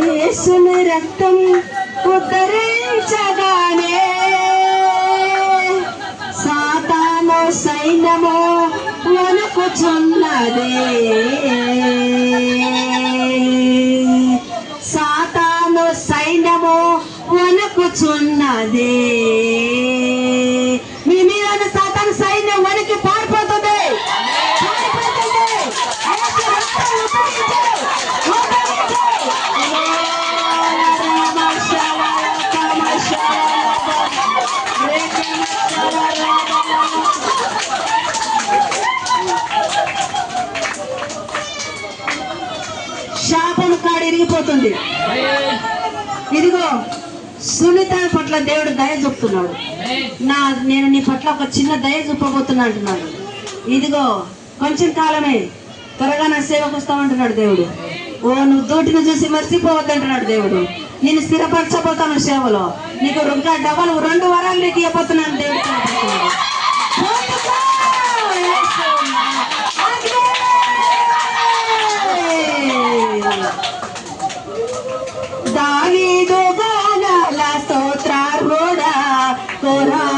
యేసుని రక్తం ఉద్ధరించగానే సాతాను సైన్యము వణుకుచున్నది సాతాను సైన్యము వణుకుచున్నది శాపం ఇదిగో సునీత పట్ల దేవుడు దయ చూపుతున్నాడు. నా నేను నీ పట్ల ఒక చిన్న దయ చూపబోతున్నా అంటున్నాడు. ఇదిగో కొంచెం కాలమే. త్వరగా నా సేవకు వస్తామంటున్నాడు దేవుడు. ఓ నువ్వు దూటిని చూసి మర్చిపోవద్దంటున్నాడు దేవుడు. నేను స్థిరపరచబోతాను సేవలో. నీకు ఇంకా డబల్ రెండు వరాలు నీకు ఇవ్వబోతున్నాను దేవుడు. Coraje.